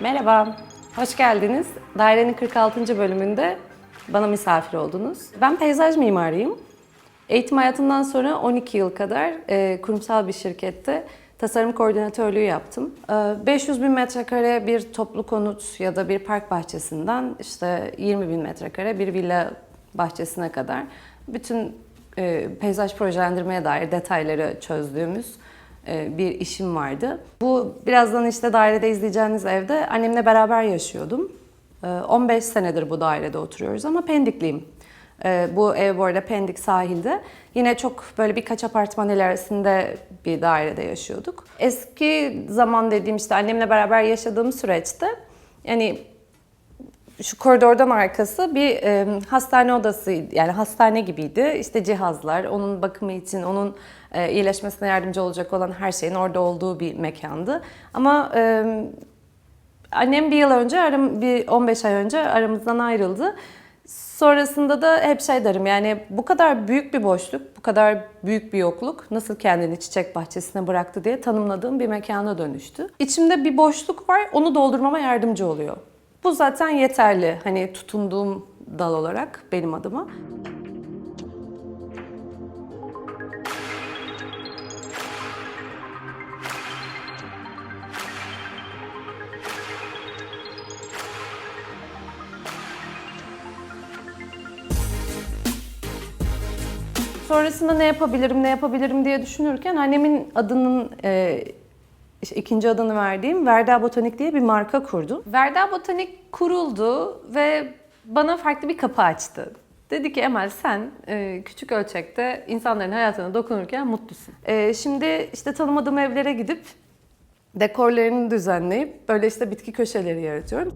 Merhaba, hoş geldiniz. Dairenin 46. bölümünde bana misafir oldunuz. Ben peyzaj mimarıyım. Eğitim hayatımdan sonra 12 yıl kadar e, kurumsal bir şirkette tasarım koordinatörlüğü yaptım. E, 500 bin metrekare bir toplu konut ya da bir park bahçesinden işte 20 bin metrekare bir villa bahçesine kadar bütün e, peyzaj projelendirmeye dair detayları çözdüğümüz bir işim vardı. Bu birazdan işte dairede izleyeceğiniz evde annemle beraber yaşıyordum. E, 15 senedir bu dairede oturuyoruz ama Pendikliyim. E, Bu ev bu arada Pendik sahilde. Yine çok böyle birkaç apartman ilerisinde bir dairede yaşıyorduk. Eski zaman dediğim işte annemle beraber yaşadığım süreçte yani şu koridordan arkası bir e, hastane odası yani hastane gibiydi. İşte cihazlar, onun bakımı için, onun e, iyileşmesine yardımcı olacak olan her şeyin orada olduğu bir mekandı. Ama e, annem bir yıl önce, aram, bir 15 ay önce aramızdan ayrıldı. Sonrasında da hep şey derim yani bu kadar büyük bir boşluk, bu kadar büyük bir yokluk nasıl kendini çiçek bahçesine bıraktı diye tanımladığım bir mekana dönüştü. İçimde bir boşluk var, onu doldurmama yardımcı oluyor. Bu zaten yeterli hani tutunduğum dal olarak benim adıma. Sonrasında ne yapabilirim, ne yapabilirim diye düşünürken annemin adının e, işte ikinci adını verdiğim Verda Botanik diye bir marka kurdum. Verda Botanik kuruldu ve bana farklı bir kapı açtı. Dedi ki Emel sen e, küçük ölçekte insanların hayatına dokunurken mutlusun. E, şimdi işte tanımadığım evlere gidip dekorlarını düzenleyip böyle işte bitki köşeleri yaratıyorum.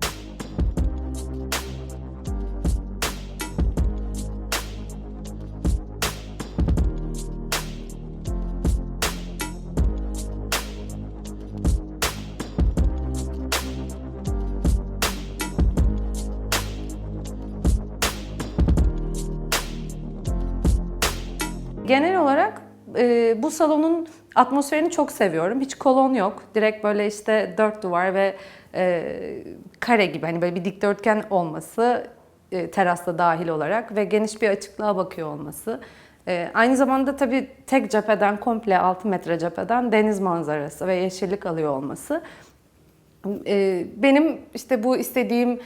Genel olarak e, bu salonun atmosferini çok seviyorum. Hiç kolon yok. Direkt böyle işte dört duvar ve e, kare gibi hani böyle bir dikdörtgen olması e, terasta dahil olarak ve geniş bir açıklığa bakıyor olması. E, aynı zamanda tabii tek cepheden komple 6 metre cepheden deniz manzarası ve yeşillik alıyor olması. E, benim işte bu istediğim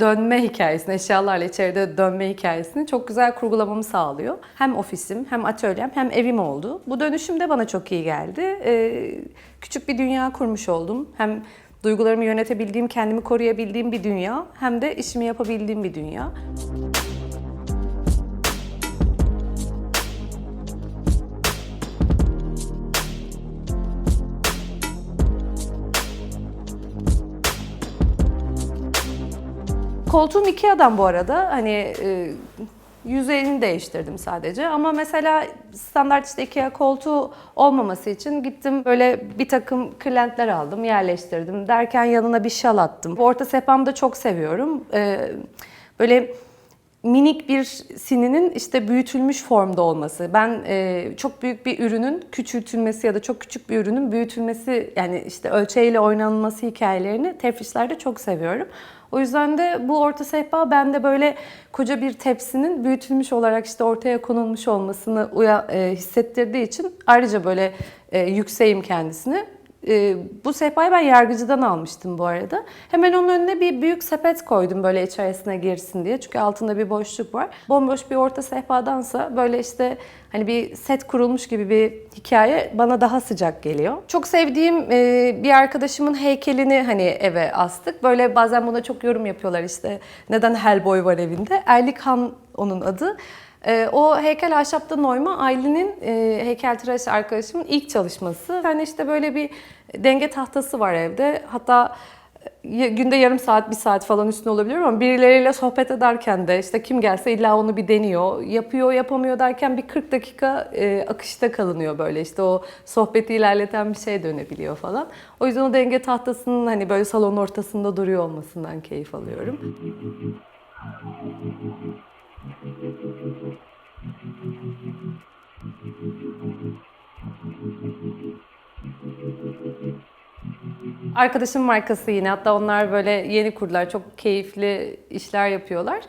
dönme hikayesini, eşyalarla içeride dönme hikayesini çok güzel kurgulamamı sağlıyor. Hem ofisim, hem atölyem, hem evim oldu. Bu dönüşüm de bana çok iyi geldi. Ee, küçük bir dünya kurmuş oldum. Hem duygularımı yönetebildiğim, kendimi koruyabildiğim bir dünya, hem de işimi yapabildiğim bir dünya. Koltuğum Ikea'dan bu arada. Hani e, yüzeyini değiştirdim sadece. Ama mesela standart işte Ikea koltuğu olmaması için gittim böyle bir takım kırlentler aldım, yerleştirdim. Derken yanına bir şal attım. Bu orta sehpamı da çok seviyorum. E, böyle minik bir sininin işte büyütülmüş formda olması. Ben e, çok büyük bir ürünün küçültülmesi ya da çok küçük bir ürünün büyütülmesi yani işte ölçeğiyle oynanması hikayelerini tefrişlerde çok seviyorum. O yüzden de bu orta sehpa bende böyle koca bir tepsinin büyütülmüş olarak işte ortaya konulmuş olmasını uya, e, hissettirdiği için ayrıca böyle e, yükseğim kendisini. E, bu sehpayı ben yargıcıdan almıştım bu arada. Hemen onun önüne bir büyük sepet koydum böyle içerisine girsin diye. Çünkü altında bir boşluk var. Bomboş bir orta sehpadansa böyle işte hani bir set kurulmuş gibi bir hikaye bana daha sıcak geliyor. Çok sevdiğim e, bir arkadaşımın heykelini hani eve astık. Böyle bazen buna çok yorum yapıyorlar işte neden Hellboy var evinde. Erlik Han onun adı. Ee, o heykel ahşaptan oyma Aylin'in e, heykeltıraş arkadaşımın ilk çalışması. Yani işte böyle bir denge tahtası var evde. Hatta e, günde yarım saat, bir saat falan üstüne olabiliyorum ama birileriyle sohbet ederken de işte kim gelse illa onu bir deniyor. Yapıyor, yapamıyor derken bir 40 dakika e, akışta kalınıyor böyle işte o sohbeti ilerleten bir şey dönebiliyor falan. O yüzden o denge tahtasının hani böyle salonun ortasında duruyor olmasından keyif alıyorum. Arkadaşım markası yine. Hatta onlar böyle yeni kurdular. Çok keyifli işler yapıyorlar.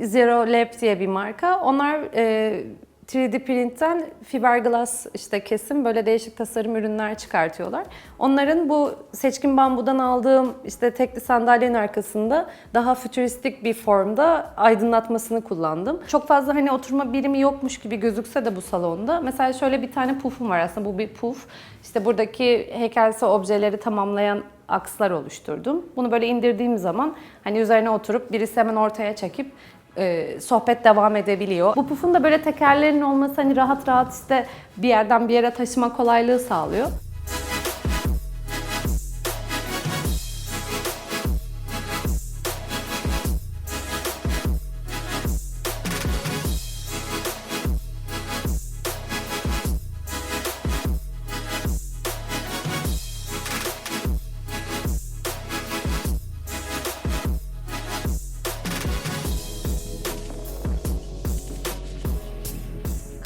Zero Lab diye bir marka. Onlar e, 3D printten fiberglass işte kesim böyle değişik tasarım ürünler çıkartıyorlar. Onların bu seçkin bambudan aldığım işte tekli sandalyenin arkasında daha fütüristik bir formda aydınlatmasını kullandım. Çok fazla hani oturma birimi yokmuş gibi gözükse de bu salonda. Mesela şöyle bir tane pufum var aslında bu bir puf. İşte buradaki heykelse objeleri tamamlayan akslar oluşturdum. Bunu böyle indirdiğim zaman hani üzerine oturup birisi hemen ortaya çekip e, sohbet devam edebiliyor. Bu pufun da böyle tekerlerin olması hani rahat rahat işte bir yerden bir yere taşıma kolaylığı sağlıyor.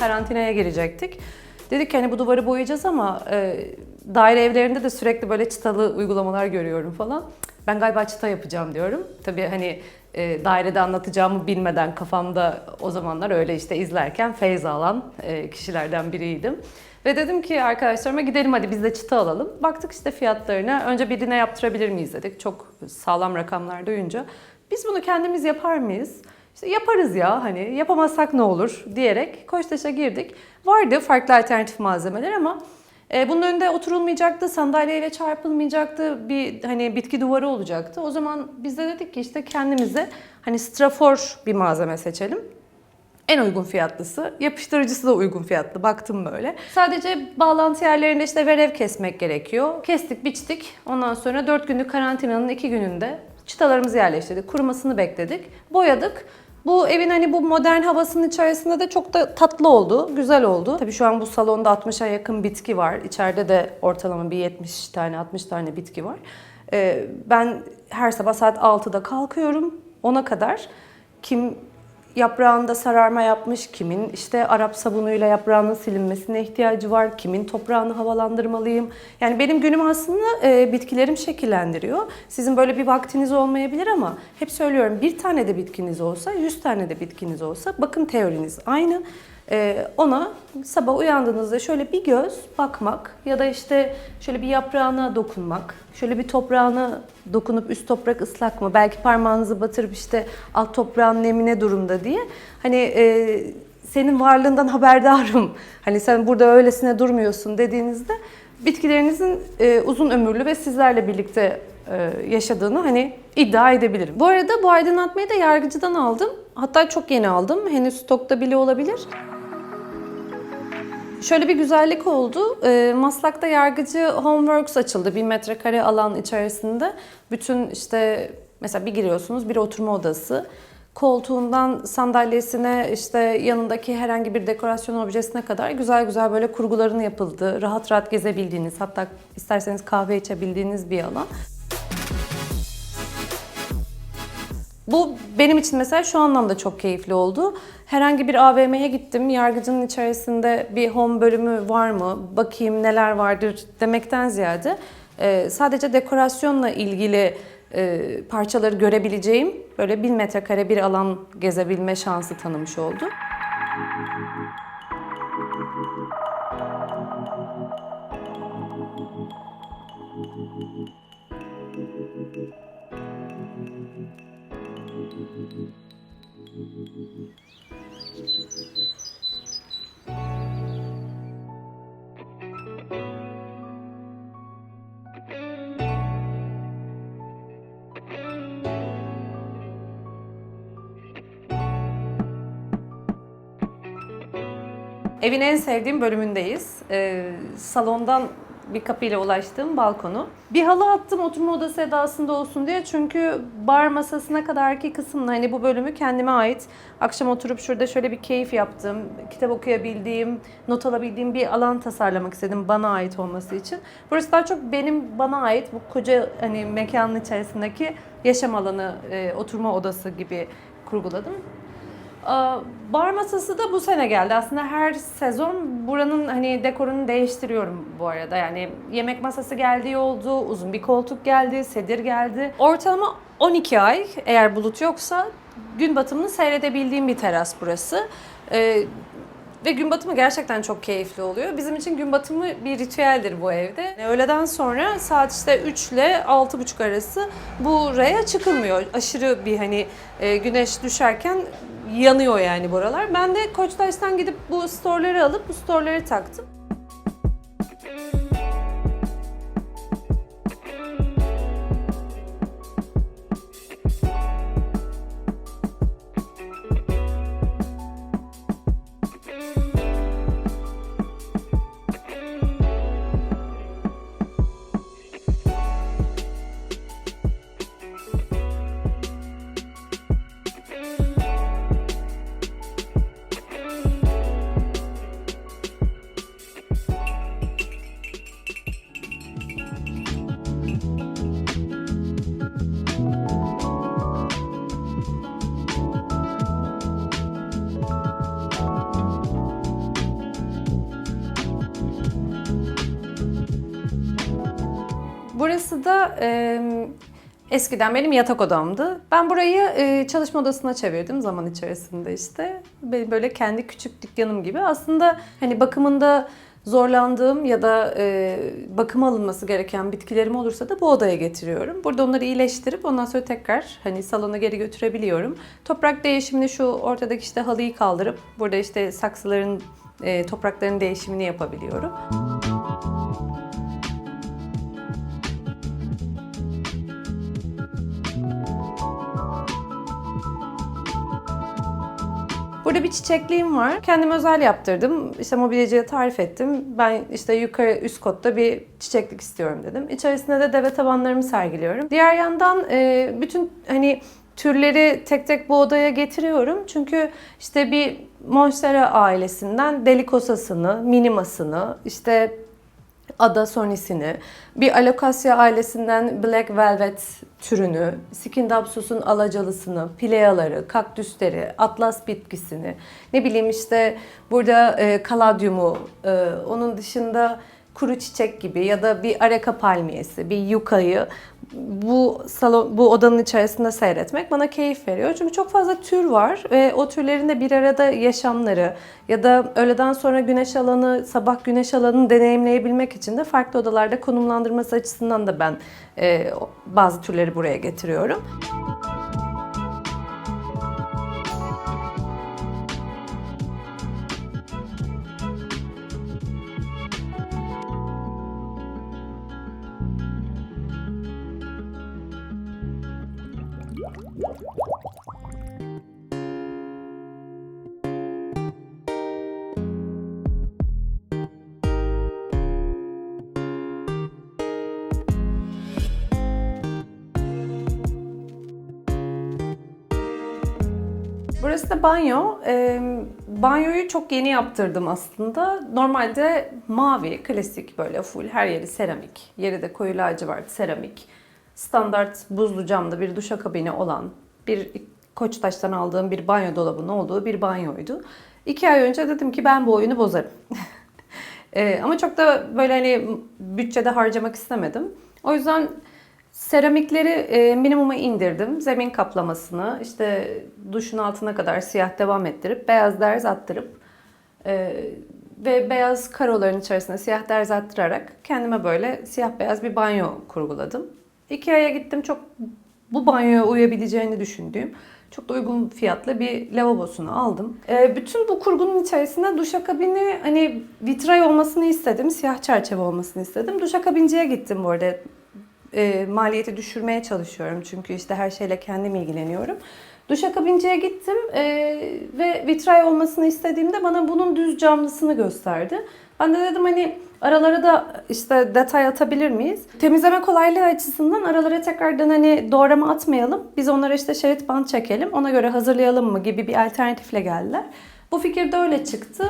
Karantinaya girecektik. Dedik ki hani bu duvarı boyayacağız ama e, daire evlerinde de sürekli böyle çıtalı uygulamalar görüyorum falan. Ben galiba çıta yapacağım diyorum. Tabii hani e, dairede anlatacağımı bilmeden kafamda o zamanlar öyle işte izlerken feyz alan e, kişilerden biriydim. Ve dedim ki arkadaşlarıma gidelim hadi biz de çıta alalım. Baktık işte fiyatlarına. Önce birine yaptırabilir miyiz dedik. Çok sağlam rakamlar duyunca. Biz bunu kendimiz yapar mıyız? İşte yaparız ya hani yapamazsak ne olur diyerek Koçtaş'a girdik. Vardı farklı alternatif malzemeler ama e, bunun önünde oturulmayacaktı, sandalyeyle çarpılmayacaktı, bir hani bitki duvarı olacaktı. O zaman biz de dedik ki işte kendimize hani strafor bir malzeme seçelim. En uygun fiyatlısı, yapıştırıcısı da uygun fiyatlı. Baktım böyle. Sadece bağlantı yerlerinde işte verev kesmek gerekiyor. Kestik, biçtik. Ondan sonra 4 günlük karantinanın 2 gününde çıtalarımızı yerleştirdik. Kurumasını bekledik. Boyadık. Bu evin hani bu modern havasının içerisinde de çok da tatlı oldu, güzel oldu. Tabii şu an bu salonda 60'a yakın bitki var. İçeride de ortalama bir 70 tane, 60 tane bitki var. Ee, ben her sabah saat 6'da kalkıyorum. Ona kadar kim yaprağında sararma yapmış, kimin işte Arap sabunuyla yaprağının silinmesine ihtiyacı var, kimin toprağını havalandırmalıyım. Yani benim günüm aslında e, bitkilerim şekillendiriyor. Sizin böyle bir vaktiniz olmayabilir ama hep söylüyorum bir tane de bitkiniz olsa, yüz tane de bitkiniz olsa bakım teoriniz aynı. E, ona sabah uyandığınızda şöyle bir göz bakmak ya da işte şöyle bir yaprağına dokunmak, şöyle bir toprağına dokunup üst toprak ıslak mı, belki parmağınızı batırıp işte alt toprağın nemine durumda diye hani e, senin varlığından haberdarım. Hani sen burada öylesine durmuyorsun dediğinizde bitkilerinizin e, uzun ömürlü ve sizlerle birlikte e, yaşadığını hani iddia edebilirim. Bu arada bu aydınlatmayı da yargıcıdan aldım. Hatta çok yeni aldım. Henüz stokta bile olabilir. Şöyle bir güzellik oldu. E, Maslak'ta yargıcı Homeworks açıldı. Bir metrekare alan içerisinde. Bütün işte mesela bir giriyorsunuz bir oturma odası. Koltuğundan sandalyesine işte yanındaki herhangi bir dekorasyon objesine kadar güzel güzel böyle kurguların yapıldığı, rahat rahat gezebildiğiniz hatta isterseniz kahve içebildiğiniz bir alan. Bu benim için mesela şu anlamda çok keyifli oldu. Herhangi bir AVM'ye gittim. Yargıcının içerisinde bir home bölümü var mı? Bakayım neler vardır demekten ziyade e, sadece dekorasyonla ilgili e, parçaları görebileceğim böyle bir metrekare bir alan gezebilme şansı tanımış oldu. Evin en sevdiğim bölümündeyiz. Ee, salondan bir kapıyla ulaştığım balkonu. Bir halı attım oturma odası edasında olsun diye. Çünkü bar masasına kadarki kısımda hani bu bölümü kendime ait. Akşam oturup şurada şöyle bir keyif yaptım. Kitap okuyabildiğim, not alabildiğim bir alan tasarlamak istedim bana ait olması için. Burası daha çok benim bana ait bu koca hani mekanın içerisindeki yaşam alanı, e, oturma odası gibi kurguladım. Bar masası da bu sene geldi. Aslında her sezon buranın hani dekorunu değiştiriyorum bu arada. Yani yemek masası geldiği oldu, uzun bir koltuk geldi, sedir geldi. Ortalama 12 ay eğer bulut yoksa gün batımını seyredebildiğim bir teras burası. Ee, ve gün batımı gerçekten çok keyifli oluyor. Bizim için gün batımı bir ritüeldir bu evde. Yani Öğleden sonra saat işte 3 ile 6.30 arası buraya çıkılmıyor. Aşırı bir hani e, güneş düşerken yanıyor yani buralar. Ben de Koçtaş'tan gidip bu storeları alıp bu storeları taktım. Burası da e, eskiden benim yatak odamdı. Ben burayı e, çalışma odasına çevirdim zaman içerisinde işte. Benim böyle kendi küçük dükkanım gibi. Aslında hani bakımında zorlandığım ya da e, bakıma alınması gereken bitkilerim olursa da bu odaya getiriyorum. Burada onları iyileştirip ondan sonra tekrar hani salona geri götürebiliyorum. Toprak değişimini şu ortadaki işte halıyı kaldırıp burada işte saksıların e, toprakların değişimini yapabiliyorum. Burada bir çiçekliğim var. Kendim özel yaptırdım. İşte mobilyacıya tarif ettim. Ben işte yukarı üst kotta bir çiçeklik istiyorum dedim. İçerisinde de deve tabanlarımı sergiliyorum. Diğer yandan e, bütün hani türleri tek tek bu odaya getiriyorum. Çünkü işte bir Monstera ailesinden delikosasını, minimasını, işte Ada sonisini, bir Alokasya ailesinden Black Velvet türünü, Skindapsus'un alacalısını, pileaları, kaktüsleri, atlas bitkisini, ne bileyim işte burada e, kaladyumu, e, onun dışında kuru çiçek gibi ya da bir areka palmiyesi, bir yukayı bu salon, bu odanın içerisinde seyretmek bana keyif veriyor. Çünkü çok fazla tür var ve o türlerin de bir arada yaşamları ya da öğleden sonra güneş alanı, sabah güneş alanını deneyimleyebilmek için de farklı odalarda konumlandırması açısından da ben e, bazı türleri buraya getiriyorum. Burası da banyo. Ee, banyoyu çok yeni yaptırdım aslında. Normalde mavi, klasik böyle full her yeri seramik. Yeri de koyu lacivert seramik. Standart buzlu camda bir duşakabini olan bir Koçtaş'tan aldığım bir banyo dolabının olduğu bir banyoydu. İki ay önce dedim ki ben bu oyunu bozarım. Ee, ama çok da böyle hani bütçede harcamak istemedim. O yüzden Seramikleri e, minimuma indirdim. Zemin kaplamasını işte duşun altına kadar siyah devam ettirip beyaz derz attırıp e, ve beyaz karoların içerisine siyah derz attırarak kendime böyle siyah beyaz bir banyo kurguladım. Ikea'ya gittim çok bu banyoya uyabileceğini düşündüğüm çok da uygun fiyatlı bir lavabosunu aldım. E, bütün bu kurgunun içerisinde duşakabini hani vitray olmasını istedim. Siyah çerçeve olmasını istedim. Duşakabinciye gittim bu arada e, maliyeti düşürmeye çalışıyorum. Çünkü işte her şeyle kendim ilgileniyorum. Duşakabinciye gittim e, ve vitray olmasını istediğimde bana bunun düz camlısını gösterdi. Ben de dedim hani aralara da işte detay atabilir miyiz? Temizleme kolaylığı açısından aralara tekrardan hani doğrama atmayalım. Biz onlara işte şerit bant çekelim. Ona göre hazırlayalım mı gibi bir alternatifle geldiler. Bu fikir de öyle çıktı.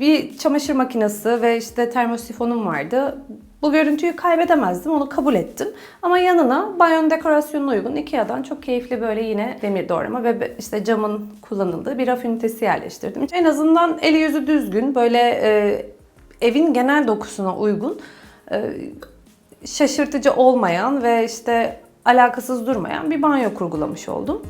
Bir çamaşır makinesi ve işte termosifonum vardı. Bu görüntüyü kaybedemezdim, onu kabul ettim. Ama yanına banyonun dekorasyonuna uygun Ikea'dan çok keyifli böyle yine demir doğrama ve işte camın kullanıldığı bir raf ünitesi yerleştirdim. En azından eli yüzü düzgün, böyle e, evin genel dokusuna uygun, e, şaşırtıcı olmayan ve işte alakasız durmayan bir banyo kurgulamış oldum.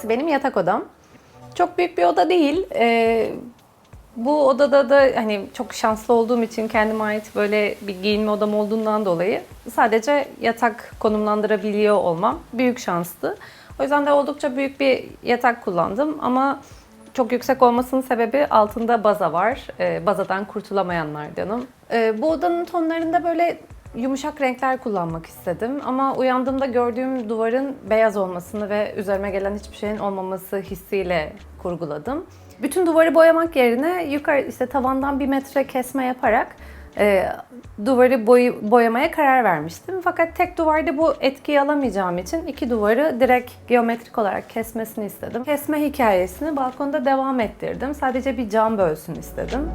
Burası benim yatak odam. Çok büyük bir oda değil. Ee, bu odada da hani çok şanslı olduğum için kendime ait böyle bir giyinme odam olduğundan dolayı sadece yatak konumlandırabiliyor olmam büyük şanstı. O yüzden de oldukça büyük bir yatak kullandım ama çok yüksek olmasının sebebi altında baza var. Ee, bazadan kurtulamayanlardanım. Ee, bu odanın tonlarında böyle yumuşak renkler kullanmak istedim ama uyandığımda gördüğüm duvarın beyaz olmasını ve üzerime gelen hiçbir şeyin olmaması hissiyle kurguladım. Bütün duvarı boyamak yerine yukarı işte tavandan bir metre kesme yaparak e, duvarı boy, boyamaya karar vermiştim. Fakat tek duvarda bu etkiyi alamayacağım için iki duvarı direkt geometrik olarak kesmesini istedim. Kesme hikayesini balkonda devam ettirdim. Sadece bir cam bölsün istedim.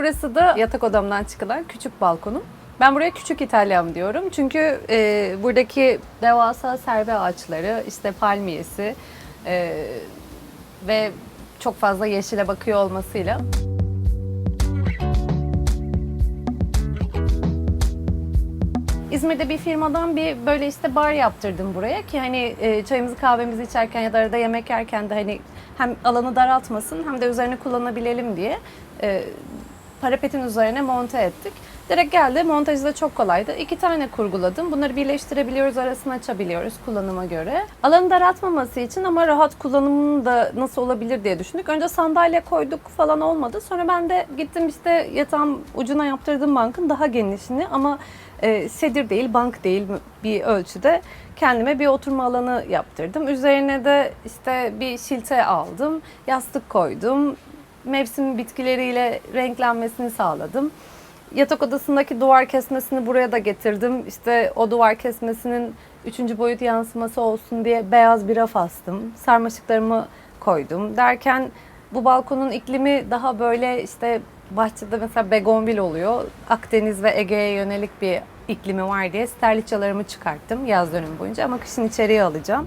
Burası da yatak odamdan çıkılan küçük balkonum. Ben buraya küçük İtalyam diyorum. Çünkü e, buradaki devasa serve ağaçları, işte palmiyesi e, ve çok fazla yeşile bakıyor olmasıyla İzmir'de bir firmadan bir böyle işte bar yaptırdım buraya ki hani e, çayımızı kahvemizi içerken ya da arada yemek yerken de hani hem alanı daraltmasın hem de üzerine kullanabilelim diye e, parapetin üzerine monte ettik. Direkt geldi. Montajı da çok kolaydı. İki tane kurguladım. Bunları birleştirebiliyoruz, arasını açabiliyoruz kullanıma göre. Alanı daraltmaması için ama rahat kullanımının da nasıl olabilir diye düşündük. Önce sandalye koyduk falan olmadı. Sonra ben de gittim işte yatağın ucuna yaptırdığım bankın daha genişini ama e, sedir değil, bank değil bir ölçüde kendime bir oturma alanı yaptırdım. Üzerine de işte bir şilte aldım, yastık koydum, mevsim bitkileriyle renklenmesini sağladım. Yatak odasındaki duvar kesmesini buraya da getirdim. İşte o duvar kesmesinin üçüncü boyut yansıması olsun diye beyaz bir raf astım. Sarmaşıklarımı koydum. Derken bu balkonun iklimi daha böyle işte bahçede mesela begonvil oluyor. Akdeniz ve Ege'ye yönelik bir iklimi var diye sterliçalarımı çıkarttım yaz dönümü boyunca ama kışın içeriye alacağım.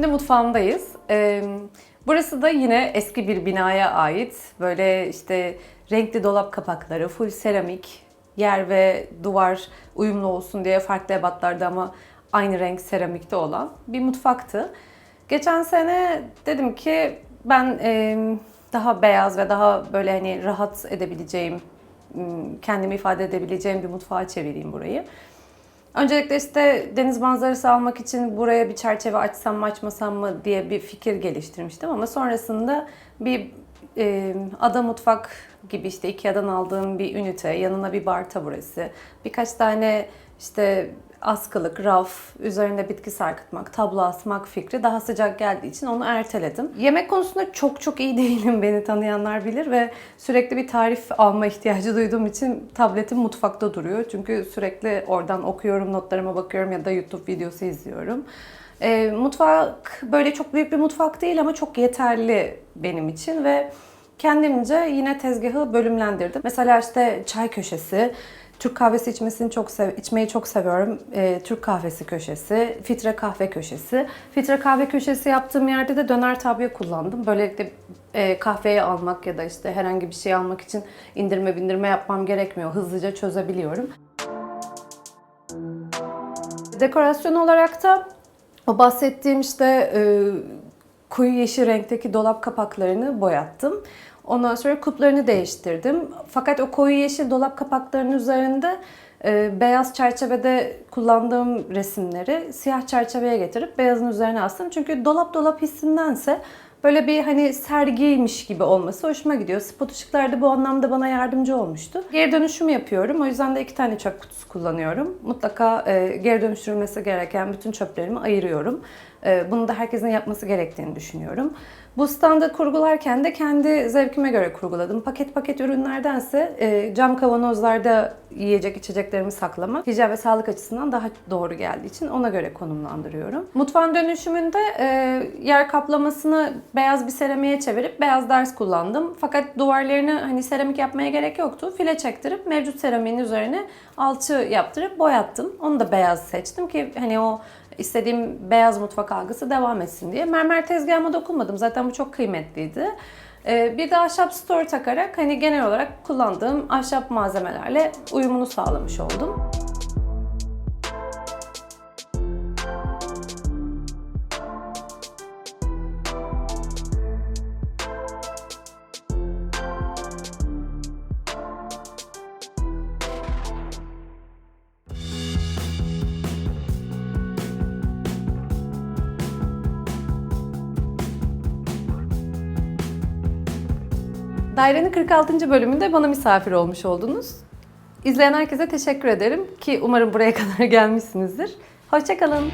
Şimdi mutfağımdayız. Burası da yine eski bir binaya ait. Böyle işte renkli dolap kapakları, full seramik, yer ve duvar uyumlu olsun diye farklı ebatlarda ama aynı renk seramikte olan bir mutfaktı. Geçen sene dedim ki ben daha beyaz ve daha böyle hani rahat edebileceğim, kendimi ifade edebileceğim bir mutfağa çevireyim burayı. Öncelikle işte deniz manzarası almak için buraya bir çerçeve açsam mı açmasam mı diye bir fikir geliştirmiştim ama sonrasında bir e, ada mutfak gibi işte Ikea'dan aldığım bir ünite, yanına bir bar taburesi, birkaç tane işte askılık, raf, üzerinde bitki sarkıtmak, tablo asmak fikri daha sıcak geldiği için onu erteledim. Yemek konusunda çok çok iyi değilim beni tanıyanlar bilir ve sürekli bir tarif alma ihtiyacı duyduğum için tabletim mutfakta duruyor. Çünkü sürekli oradan okuyorum, notlarıma bakıyorum ya da YouTube videosu izliyorum. E, mutfak böyle çok büyük bir mutfak değil ama çok yeterli benim için ve kendimce yine tezgahı bölümlendirdim. Mesela işte çay köşesi, Türk kahvesi içmesini çok sev içmeyi çok seviyorum. Ee, Türk kahvesi köşesi, filtre kahve köşesi. Filtre kahve köşesi yaptığım yerde de döner tabiye kullandım. Böylelikle e, kahveyi almak ya da işte herhangi bir şey almak için indirme bindirme yapmam gerekmiyor. Hızlıca çözebiliyorum. Dekorasyon olarak da o bahsettiğim işte e, koyu yeşil renkteki dolap kapaklarını boyattım. Ondan sonra kuplarını değiştirdim. Fakat o koyu yeşil dolap kapaklarının üzerinde e, beyaz çerçevede kullandığım resimleri siyah çerçeveye getirip beyazın üzerine astım. Çünkü dolap dolap hissindense böyle bir hani sergiymiş gibi olması hoşuma gidiyor. Spot ışıklar bu anlamda bana yardımcı olmuştu. Geri dönüşüm yapıyorum. O yüzden de iki tane çöp kutusu kullanıyorum. Mutlaka e, geri dönüştürülmesi gereken bütün çöplerimi ayırıyorum. E, bunu da herkesin yapması gerektiğini düşünüyorum. Bu standı kurgularken de kendi zevkime göre kurguladım. Paket paket ürünlerdense e, cam kavanozlarda yiyecek içeceklerimi saklamak hijyen ve sağlık açısından daha doğru geldiği için ona göre konumlandırıyorum. Mutfağın dönüşümünde e, yer kaplamasını beyaz bir seramiğe çevirip beyaz ders kullandım. Fakat duvarlarını hani seramik yapmaya gerek yoktu. File çektirip mevcut seramiğin üzerine alçı yaptırıp boyattım. Onu da beyaz seçtim ki hani o istediğim beyaz mutfak algısı devam etsin diye. Mermer tezgahıma dokunmadım. Zaten bu çok kıymetliydi. Ee, Bir de ahşap store takarak hani genel olarak kullandığım ahşap malzemelerle uyumunu sağlamış oldum. Dairenin 46. bölümünde bana misafir olmuş oldunuz. İzleyen herkese teşekkür ederim ki umarım buraya kadar gelmişsinizdir. Hoşçakalın.